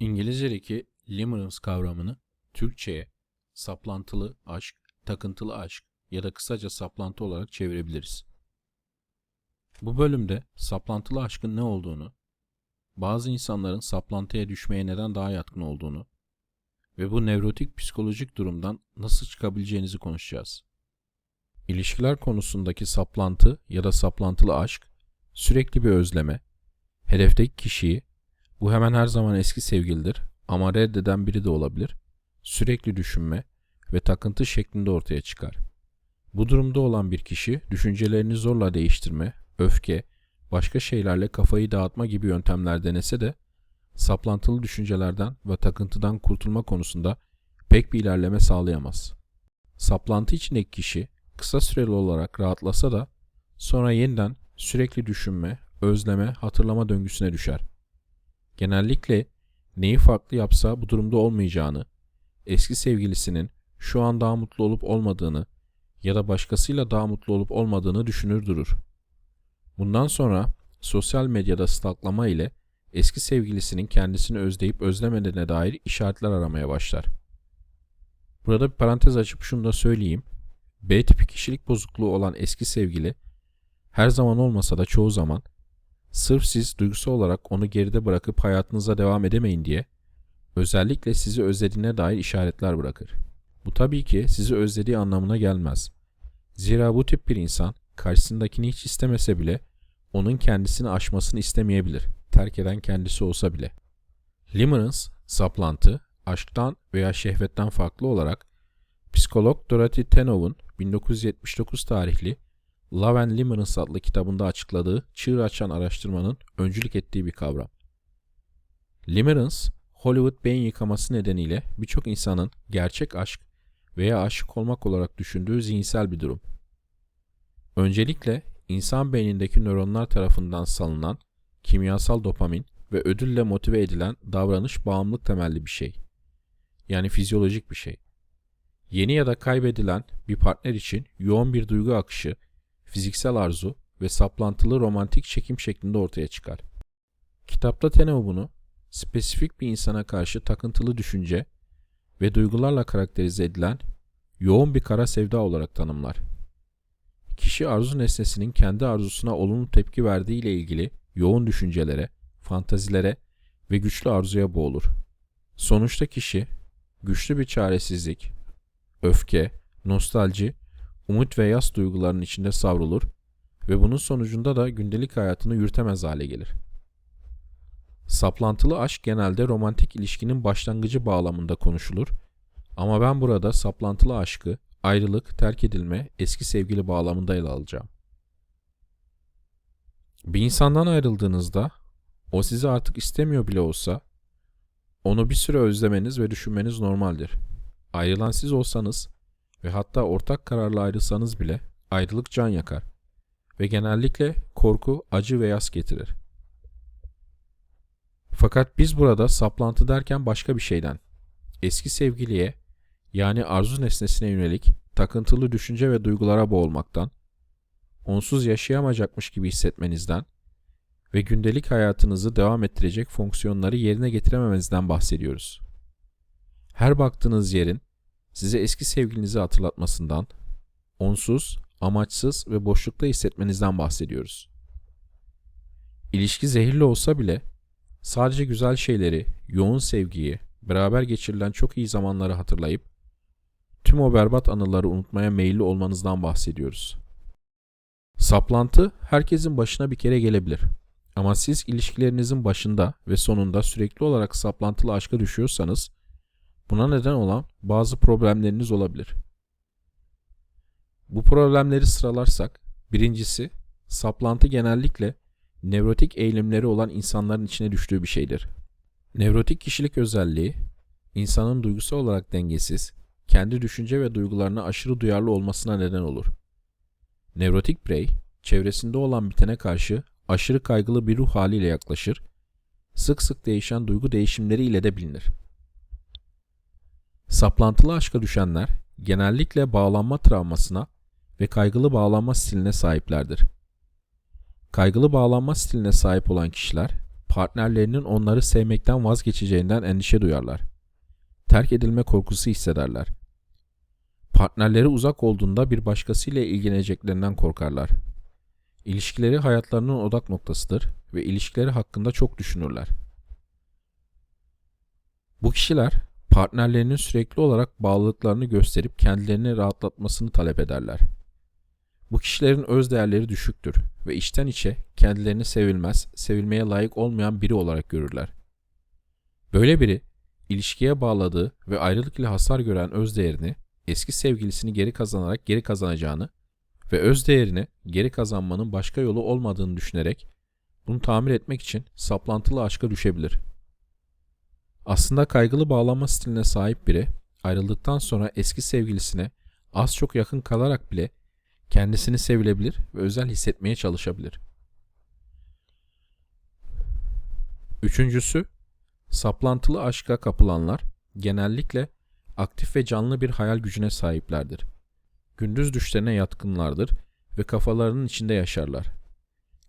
İngilizce'deki limerence kavramını Türkçe'ye saplantılı aşk, takıntılı aşk ya da kısaca saplantı olarak çevirebiliriz. Bu bölümde saplantılı aşkın ne olduğunu, bazı insanların saplantıya düşmeye neden daha yatkın olduğunu ve bu nevrotik psikolojik durumdan nasıl çıkabileceğinizi konuşacağız. İlişkiler konusundaki saplantı ya da saplantılı aşk, sürekli bir özleme, hedefteki kişiyi bu hemen her zaman eski sevgilidir ama reddeden biri de olabilir. Sürekli düşünme ve takıntı şeklinde ortaya çıkar. Bu durumda olan bir kişi düşüncelerini zorla değiştirme, öfke, başka şeylerle kafayı dağıtma gibi yöntemler denese de saplantılı düşüncelerden ve takıntıdan kurtulma konusunda pek bir ilerleme sağlayamaz. Saplantı içindeki kişi kısa süreli olarak rahatlasa da sonra yeniden sürekli düşünme, özleme, hatırlama döngüsüne düşer. Genellikle neyi farklı yapsa bu durumda olmayacağını, eski sevgilisinin şu an daha mutlu olup olmadığını ya da başkasıyla daha mutlu olup olmadığını düşünür durur. Bundan sonra sosyal medyada stalklama ile eski sevgilisinin kendisini özleyip özlemediğine dair işaretler aramaya başlar. Burada bir parantez açıp şunu da söyleyeyim. B tipi kişilik bozukluğu olan eski sevgili her zaman olmasa da çoğu zaman sırf siz duygusal olarak onu geride bırakıp hayatınıza devam edemeyin diye özellikle sizi özlediğine dair işaretler bırakır. Bu tabii ki sizi özlediği anlamına gelmez. Zira bu tip bir insan karşısındakini hiç istemese bile onun kendisini aşmasını istemeyebilir, terk eden kendisi olsa bile. Limerence, saplantı, aşktan veya şehvetten farklı olarak psikolog Dorothy Tenov'un 1979 tarihli Love and Limerence adlı kitabında açıkladığı çığır açan araştırmanın öncülük ettiği bir kavram. Limerence, Hollywood beyin yıkaması nedeniyle birçok insanın gerçek aşk veya aşık olmak olarak düşündüğü zihinsel bir durum. Öncelikle insan beynindeki nöronlar tarafından salınan kimyasal dopamin ve ödülle motive edilen davranış bağımlılık temelli bir şey. Yani fizyolojik bir şey. Yeni ya da kaybedilen bir partner için yoğun bir duygu akışı, fiziksel arzu ve saplantılı romantik çekim şeklinde ortaya çıkar. Kitapta Teneo bunu spesifik bir insana karşı takıntılı düşünce ve duygularla karakterize edilen yoğun bir kara sevda olarak tanımlar. Kişi arzu nesnesinin kendi arzusuna olumlu tepki verdiği ile ilgili yoğun düşüncelere, fantazilere ve güçlü arzuya boğulur. Sonuçta kişi güçlü bir çaresizlik, öfke, nostalji, umut ve yas duygularının içinde savrulur ve bunun sonucunda da gündelik hayatını yürütemez hale gelir. Saplantılı aşk genelde romantik ilişkinin başlangıcı bağlamında konuşulur ama ben burada saplantılı aşkı ayrılık, terk edilme, eski sevgili bağlamında ele alacağım. Bir insandan ayrıldığınızda o sizi artık istemiyor bile olsa onu bir süre özlemeniz ve düşünmeniz normaldir. Ayrılan siz olsanız ve hatta ortak kararla ayrılsanız bile ayrılık can yakar ve genellikle korku, acı ve yas getirir. Fakat biz burada saplantı derken başka bir şeyden, eski sevgiliye yani arzu nesnesine yönelik takıntılı düşünce ve duygulara boğulmaktan, onsuz yaşayamayacakmış gibi hissetmenizden ve gündelik hayatınızı devam ettirecek fonksiyonları yerine getirememenizden bahsediyoruz. Her baktığınız yerin size eski sevgilinizi hatırlatmasından, onsuz, amaçsız ve boşlukta hissetmenizden bahsediyoruz. İlişki zehirli olsa bile sadece güzel şeyleri, yoğun sevgiyi, beraber geçirilen çok iyi zamanları hatırlayıp tüm o berbat anıları unutmaya meyilli olmanızdan bahsediyoruz. Saplantı herkesin başına bir kere gelebilir. Ama siz ilişkilerinizin başında ve sonunda sürekli olarak saplantılı aşka düşüyorsanız buna neden olan bazı problemleriniz olabilir. Bu problemleri sıralarsak birincisi saplantı genellikle nevrotik eğilimleri olan insanların içine düştüğü bir şeydir. Nevrotik kişilik özelliği insanın duygusal olarak dengesiz, kendi düşünce ve duygularına aşırı duyarlı olmasına neden olur. Nevrotik birey, çevresinde olan bitene karşı aşırı kaygılı bir ruh haliyle yaklaşır, sık sık değişen duygu değişimleriyle de bilinir. Saplantılı aşka düşenler genellikle bağlanma travmasına ve kaygılı bağlanma stiline sahiplerdir. Kaygılı bağlanma stiline sahip olan kişiler partnerlerinin onları sevmekten vazgeçeceğinden endişe duyarlar. Terk edilme korkusu hissederler. Partnerleri uzak olduğunda bir başkasıyla ilgileneceklerinden korkarlar. İlişkileri hayatlarının odak noktasıdır ve ilişkileri hakkında çok düşünürler. Bu kişiler partnerlerinin sürekli olarak bağlılıklarını gösterip kendilerini rahatlatmasını talep ederler. Bu kişilerin öz değerleri düşüktür ve içten içe kendilerini sevilmez, sevilmeye layık olmayan biri olarak görürler. Böyle biri, ilişkiye bağladığı ve ayrılık ile hasar gören öz değerini, eski sevgilisini geri kazanarak geri kazanacağını ve öz değerini geri kazanmanın başka yolu olmadığını düşünerek bunu tamir etmek için saplantılı aşka düşebilir. Aslında kaygılı bağlanma stiline sahip biri ayrıldıktan sonra eski sevgilisine az çok yakın kalarak bile kendisini sevilebilir ve özel hissetmeye çalışabilir. Üçüncüsü, saplantılı aşka kapılanlar genellikle aktif ve canlı bir hayal gücüne sahiplerdir. Gündüz düşlerine yatkınlardır ve kafalarının içinde yaşarlar.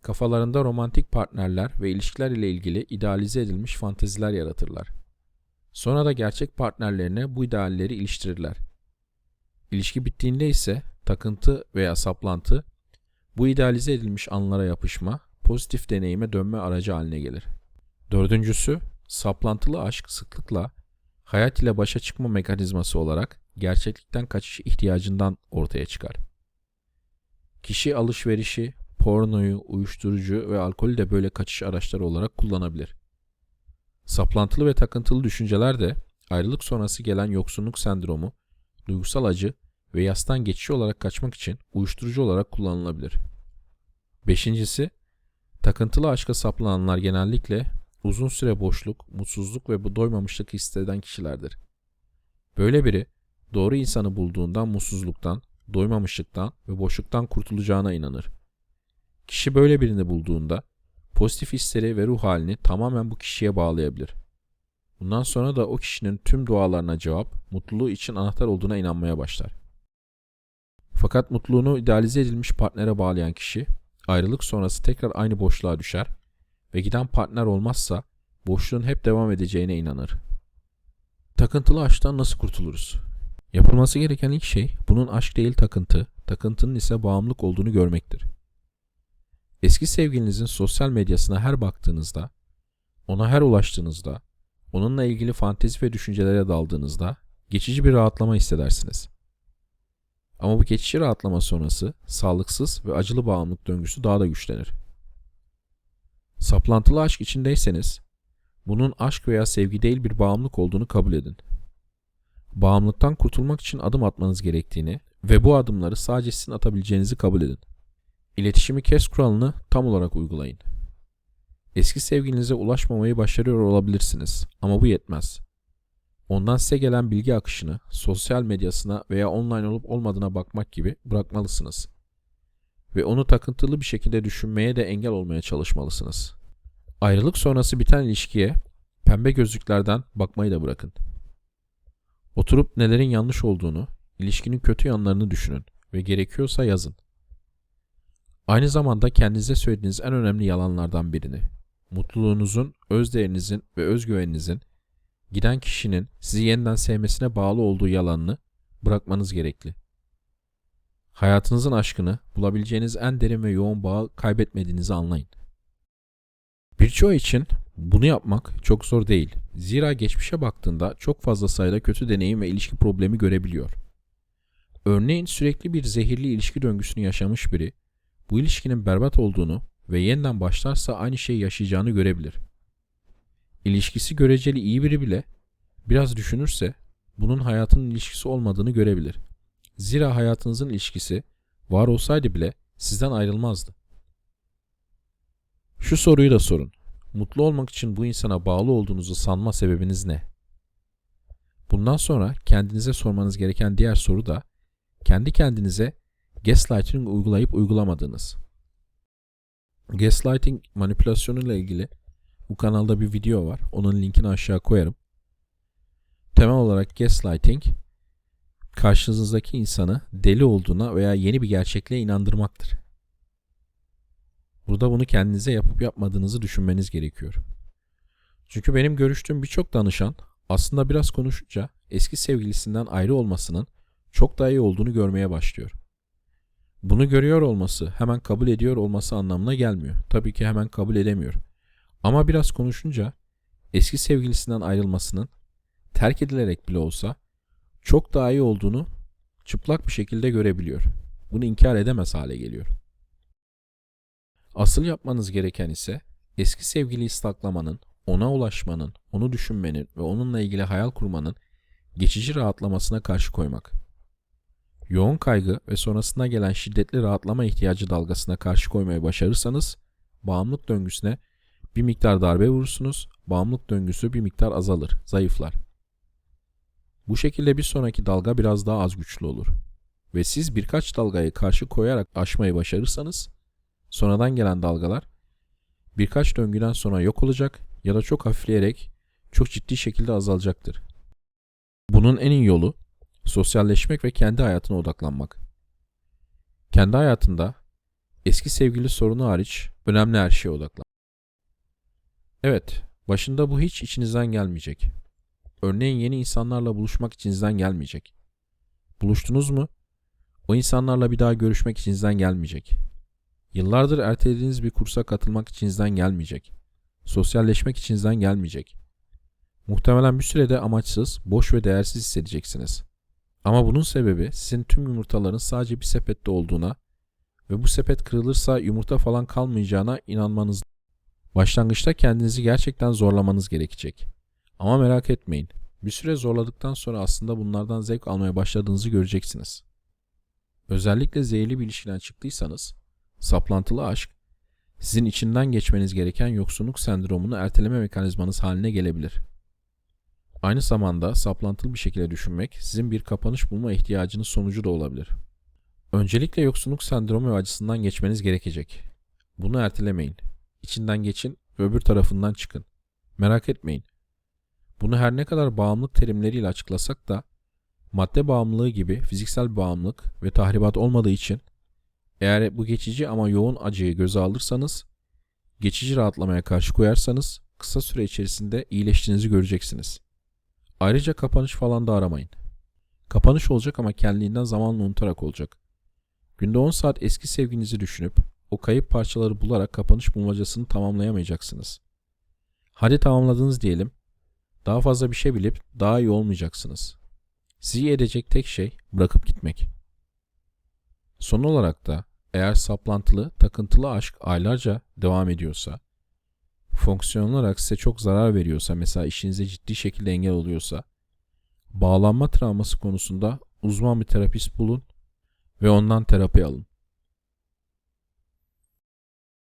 Kafalarında romantik partnerler ve ilişkiler ile ilgili idealize edilmiş fanteziler yaratırlar. Sonra da gerçek partnerlerine bu idealleri iliştirirler. İlişki bittiğinde ise takıntı veya saplantı bu idealize edilmiş anlara yapışma, pozitif deneyime dönme aracı haline gelir. Dördüncüsü, saplantılı aşk sıklıkla hayat ile başa çıkma mekanizması olarak gerçeklikten kaçış ihtiyacından ortaya çıkar. Kişi alışverişi, pornoyu, uyuşturucu ve alkolü de böyle kaçış araçları olarak kullanabilir. Saplantılı ve takıntılı düşünceler de ayrılık sonrası gelen yoksunluk sendromu, duygusal acı ve yastan geçici olarak kaçmak için uyuşturucu olarak kullanılabilir. Beşincisi, takıntılı aşka saplananlar genellikle uzun süre boşluk, mutsuzluk ve bu doymamışlık hisseden kişilerdir. Böyle biri doğru insanı bulduğundan mutsuzluktan, doymamışlıktan ve boşluktan kurtulacağına inanır. Kişi böyle birini bulduğunda pozitif hisleri ve ruh halini tamamen bu kişiye bağlayabilir. Bundan sonra da o kişinin tüm dualarına cevap, mutluluğu için anahtar olduğuna inanmaya başlar. Fakat mutluluğunu idealize edilmiş partnere bağlayan kişi, ayrılık sonrası tekrar aynı boşluğa düşer ve giden partner olmazsa boşluğun hep devam edeceğine inanır. Takıntılı aşktan nasıl kurtuluruz? Yapılması gereken ilk şey bunun aşk değil takıntı, takıntının ise bağımlılık olduğunu görmektir. Eski sevgilinizin sosyal medyasına her baktığınızda, ona her ulaştığınızda, onunla ilgili fantezi ve düşüncelere daldığınızda geçici bir rahatlama hissedersiniz. Ama bu geçici rahatlama sonrası sağlıksız ve acılı bağımlılık döngüsü daha da güçlenir. Saplantılı aşk içindeyseniz, bunun aşk veya sevgi değil bir bağımlılık olduğunu kabul edin. Bağımlılıktan kurtulmak için adım atmanız gerektiğini ve bu adımları sadece sizin atabileceğinizi kabul edin. İletişimi kes kuralını tam olarak uygulayın. Eski sevgilinize ulaşmamayı başarıyor olabilirsiniz ama bu yetmez. Ondan size gelen bilgi akışını sosyal medyasına veya online olup olmadığına bakmak gibi bırakmalısınız. Ve onu takıntılı bir şekilde düşünmeye de engel olmaya çalışmalısınız. Ayrılık sonrası biten ilişkiye pembe gözlüklerden bakmayı da bırakın. Oturup nelerin yanlış olduğunu, ilişkinin kötü yanlarını düşünün ve gerekiyorsa yazın. Aynı zamanda kendinize söylediğiniz en önemli yalanlardan birini, mutluluğunuzun, özdeğerinizin ve özgüveninizin giden kişinin sizi yeniden sevmesine bağlı olduğu yalanını bırakmanız gerekli. Hayatınızın aşkını bulabileceğiniz en derin ve yoğun bağı kaybetmediğinizi anlayın. Birçoğu için bunu yapmak çok zor değil. Zira geçmişe baktığında çok fazla sayıda kötü deneyim ve ilişki problemi görebiliyor. Örneğin sürekli bir zehirli ilişki döngüsünü yaşamış biri, bu ilişkinin berbat olduğunu ve yeniden başlarsa aynı şeyi yaşayacağını görebilir. İlişkisi göreceli iyi biri bile biraz düşünürse bunun hayatının ilişkisi olmadığını görebilir. Zira hayatınızın ilişkisi var olsaydı bile sizden ayrılmazdı. Şu soruyu da sorun. Mutlu olmak için bu insana bağlı olduğunuzu sanma sebebiniz ne? Bundan sonra kendinize sormanız gereken diğer soru da kendi kendinize gaslighting uygulayıp uygulamadığınız. Gaslighting manipülasyonu ile ilgili bu kanalda bir video var. Onun linkini aşağı koyarım. Temel olarak gaslighting karşınızdaki insanı deli olduğuna veya yeni bir gerçekliğe inandırmaktır. Burada bunu kendinize yapıp yapmadığınızı düşünmeniz gerekiyor. Çünkü benim görüştüğüm birçok danışan aslında biraz konuşunca eski sevgilisinden ayrı olmasının çok daha iyi olduğunu görmeye başlıyor. Bunu görüyor olması hemen kabul ediyor olması anlamına gelmiyor. Tabii ki hemen kabul edemiyor. Ama biraz konuşunca eski sevgilisinden ayrılmasının terk edilerek bile olsa çok daha iyi olduğunu çıplak bir şekilde görebiliyor. Bunu inkar edemez hale geliyor. Asıl yapmanız gereken ise eski sevgiliyi saklamanın, ona ulaşmanın, onu düşünmenin ve onunla ilgili hayal kurmanın geçici rahatlamasına karşı koymak. Yoğun kaygı ve sonrasında gelen şiddetli rahatlama ihtiyacı dalgasına karşı koymayı başarırsanız bağımlılık döngüsüne bir miktar darbe vurursunuz, bağımlılık döngüsü bir miktar azalır, zayıflar. Bu şekilde bir sonraki dalga biraz daha az güçlü olur. Ve siz birkaç dalgayı karşı koyarak aşmayı başarırsanız, sonradan gelen dalgalar birkaç döngüden sonra yok olacak ya da çok hafifleyerek çok ciddi şekilde azalacaktır. Bunun en iyi yolu sosyalleşmek ve kendi hayatına odaklanmak. Kendi hayatında eski sevgili sorunu hariç önemli her şeye odaklan. Evet, başında bu hiç içinizden gelmeyecek. Örneğin yeni insanlarla buluşmak içinizden gelmeyecek. Buluştunuz mu? O insanlarla bir daha görüşmek içinizden gelmeyecek. Yıllardır ertelediğiniz bir kursa katılmak içinizden gelmeyecek. Sosyalleşmek içinizden gelmeyecek. Muhtemelen bir sürede amaçsız, boş ve değersiz hissedeceksiniz. Ama bunun sebebi sizin tüm yumurtaların sadece bir sepette olduğuna ve bu sepet kırılırsa yumurta falan kalmayacağına inanmanız. Başlangıçta kendinizi gerçekten zorlamanız gerekecek. Ama merak etmeyin. Bir süre zorladıktan sonra aslında bunlardan zevk almaya başladığınızı göreceksiniz. Özellikle zehirli bir ilişkiden çıktıysanız, saplantılı aşk, sizin içinden geçmeniz gereken yoksunluk sendromunu erteleme mekanizmanız haline gelebilir. Aynı zamanda saplantılı bir şekilde düşünmek sizin bir kapanış bulma ihtiyacınız sonucu da olabilir. Öncelikle yoksunluk sendromu acısından geçmeniz gerekecek. Bunu ertelemeyin. İçinden geçin ve öbür tarafından çıkın. Merak etmeyin. Bunu her ne kadar bağımlılık terimleriyle açıklasak da madde bağımlılığı gibi fiziksel bağımlılık ve tahribat olmadığı için eğer bu geçici ama yoğun acıyı göze alırsanız, geçici rahatlamaya karşı koyarsanız kısa süre içerisinde iyileştiğinizi göreceksiniz. Ayrıca kapanış falan da aramayın. Kapanış olacak ama kendiliğinden zamanla unutarak olacak. Günde 10 saat eski sevginizi düşünüp o kayıp parçaları bularak kapanış bulmacasını tamamlayamayacaksınız. Hadi tamamladınız diyelim. Daha fazla bir şey bilip daha iyi olmayacaksınız. Sizi edecek tek şey bırakıp gitmek. Son olarak da eğer saplantılı, takıntılı aşk aylarca devam ediyorsa, fonksiyonel olarak size çok zarar veriyorsa, mesela işinize ciddi şekilde engel oluyorsa, bağlanma travması konusunda uzman bir terapist bulun ve ondan terapi alın.